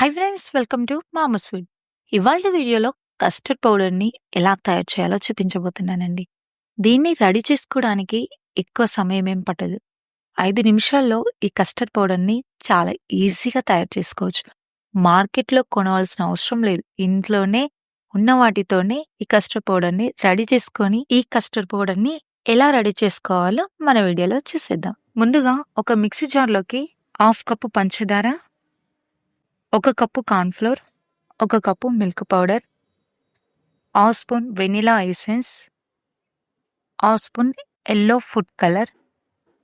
High friends welcome to మామ sweet ఇవాళ వీడియోలో కస్టర్డ్ పౌడర్ని ఎలా తయారు చేయాలో చూపించబోతున్నానండి. దీన్ని రెడీ చేసుకోవడానికి ఎక్కువ సమయం ఏం పట్టదు. ఐదు నిమిషాల్లో ఈ కస్టర్డ్ పౌడర్ని చాలా ఈజీగా తయారు చేసుకోవచ్చు. మార్కెట్లో కొనవలసిన అవసరం లేదు. ఇంట్లోనే ఉన్న వాటితోనే ఈ కస్టర్డ్ పౌడర్ని రెడీ చేసుకొని ఈ కస్టర్డ్ పౌడర్ని ఎలా రెడీ చేసుకోవాలో మన వీడియోలో చూసేద్దాం. ముందుగా ఒక మిక్సీ జార్లోకి హాఫ్ కప్పు పంచదార ఒక కప్పు కార్న్ఫ్లోర్ ఒక cup milk powder a spoon spoon vanilla essence ఆ స్పూన్ ఎల్లో ఫుడ్ కలర్.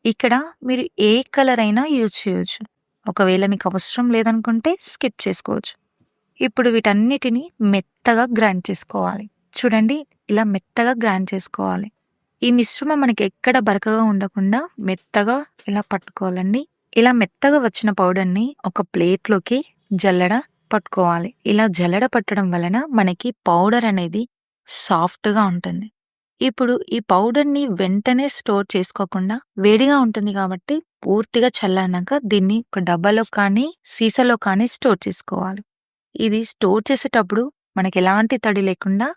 ఇక్కడ మీరు ఏ కలర్ అయినా యూజ్ చేయొచ్చు. ఒకవేళ మీకు అవసరం లేదనుకుంటే స్కిప్ చేసుకోవచ్చు. ఇప్పుడు వీటన్నిటిని మెత్తగా గ్రైండ్ చేసుకోవాలి. చూడండి ఇలా మెత్తగా గ్రైండ్ చేసుకోవాలి. ఈ మిశ్రమం మనకి ఎక్కడ బరకగా ఉండకుండా మెత్తగా ఇలా పట్టుకోవాలండి. ఇలా మెత్తగా వచ్చిన పౌడర్ని ఒక ప్లేట్లోకి జల్లెడ పట్టుకోవాలి. ఇలా జల్లెడ పట్టడం వలన మనకి పౌడర్ అనేది సాఫ్ట్గా ఉంటుంది. ఇప్పుడు ఈ పౌడర్ని వెంటనే స్టోర్ చేసుకోకుండా వేడిగా ఉంటుంది కాబట్టి పూర్తిగా చల్లారినాక దీన్ని ఒక డబ్బాలో కానీ సీసాలో కానీ స్టోర్ చేసుకోవాలి. ఇది స్టోర్ చేసేటప్పుడు మనకి ఎలాంటి తడి లేకుండా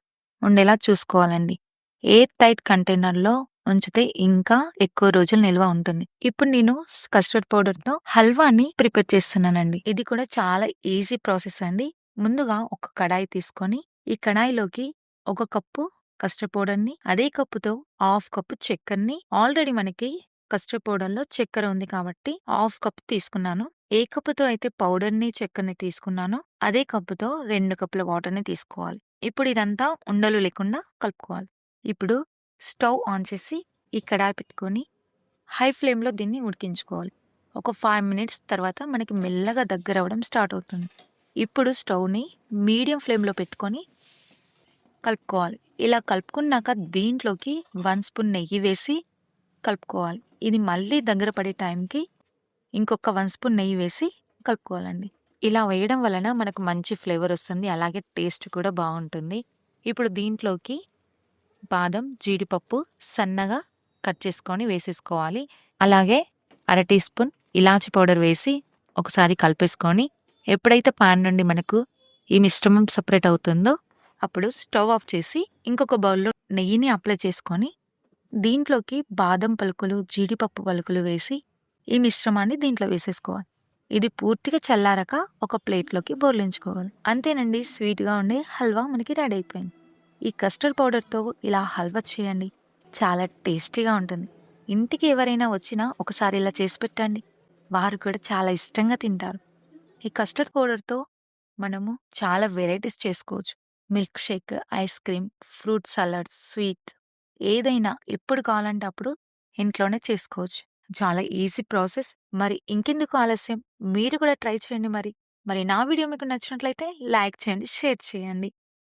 ఉండేలా చూసుకోవాలండి. ఎయిర్ టైట్ కంటైనర్లో ఉంచితే ఇంకా ఎక్కువ రోజులు నిల్వ ఉంటుంది. ఇప్పుడు నేను కస్టర్డ్ పౌడర్తో హల్వాని ప్రిపేర్ చేస్తున్నానండి. ఇది కూడా చాలా ఈజీ ప్రాసెస్ అండి. ముందుగా ఒక కడాయి తీసుకొని ఈ కడాయిలోకి ఒక కప్పు కస్టర్డ్ పౌడర్ని అదే కప్పుతో హాఫ్ కప్పు చక్కెరని. ఆల్రెడీ మనకి కస్టర్డ్ పౌడర్లో చక్కెర ఉంది కాబట్టి హాఫ్ కప్ తీసుకున్నాను. ఏ కప్పుతో అయితే పౌడర్ని చక్కెరని తీసుకున్నానో అదే కప్పుతో రెండు కప్పుల వాటర్ని తీసుకోవాలి. ఇప్పుడు ఇదంతా ఉండలు లేకుండా కలుపుకోవాలి. ఇప్పుడు స్టవ్ ఆన్ చేసి ఈ కడాయి పెట్టుకొని హై ఫ్లేమ్లో దీన్ని ఉడికించుకోవాలి. ఒక ఫైవ్ మినిట్స్ తర్వాత మనకి మెల్లగా దగ్గర అవ్వడం స్టార్ట్ అవుతుంది. ఇప్పుడు స్టవ్ని మీడియం ఫ్లేమ్లో పెట్టుకొని కలుపుకోవాలి. ఇలా కలుపుకున్నాక దీంట్లోకి వన్ స్పూన్ నెయ్యి వేసి కలుపుకోవాలి. ఇది మళ్ళీ దగ్గర పడే టైంకి ఇంకొక వన్ స్పూన్ నెయ్యి వేసి కలుపుకోవాలండి. ఇలా వేయడం వలన మనకు మంచి ఫ్లేవర్ వస్తుంది. అలాగే టేస్ట్ కూడా బాగుంటుంది. ఇప్పుడు దీంట్లోకి బాదం జీడిపప్పు సన్నగా కట్ చేసుకొని వేసేసుకోవాలి. అలాగే అర టీ స్పూన్ ఇలాచి పౌడర్ వేసి ఒకసారి కలిపేసుకొని ఎప్పుడైతే పాన్ నుండి మనకు ఈ మిశ్రమం సపరేట్ అవుతుందో అప్పుడు స్టవ్ ఆఫ్ చేసి ఇంకొక బౌల్లో నెయ్యిని అప్లై చేసుకొని దీంట్లోకి బాదం పలుకులు జీడిపప్పు పలుకులు వేసి ఈ మిశ్రమాన్ని దీంట్లో వేసేసుకోవాలి. ఇది పూర్తిగా చల్లారక ఒక ప్లేట్లోకి బోర్లించుకోవాలి. అంతేనండి స్వీట్గా ఉండే హల్వా మనకి రెడీ అయిపోయింది. ఈ కస్టర్డ్ పౌడర్తో ఇలా హల్వా చేయండి. చాలా టేస్టీగా ఉంటుంది. ఇంటికి ఎవరైనా వచ్చినా ఒకసారి ఇలా చేసి పెట్టండి. వారు కూడా చాలా ఇష్టంగా తింటారు. ఈ కస్టర్డ్ పౌడర్తో మనము చాలా వెరైటీస్ చేసుకోవచ్చు. Milk shake ice cream fruit salad sweet ఏదైనా ఎప్పుడు కావాలంటే అప్పుడు ఇంట్లోనే చేసుకోవచ్చు. చాలా ఈజీ ప్రాసెస్. మరి ఇంకెందుకు ఆలస్యం? మీరు కూడా ట్రై చేయండి మరి. మరి నా వీడియో మీకు నచ్చినట్లయితే లైక్ చేయండి షేర్ చేయండి.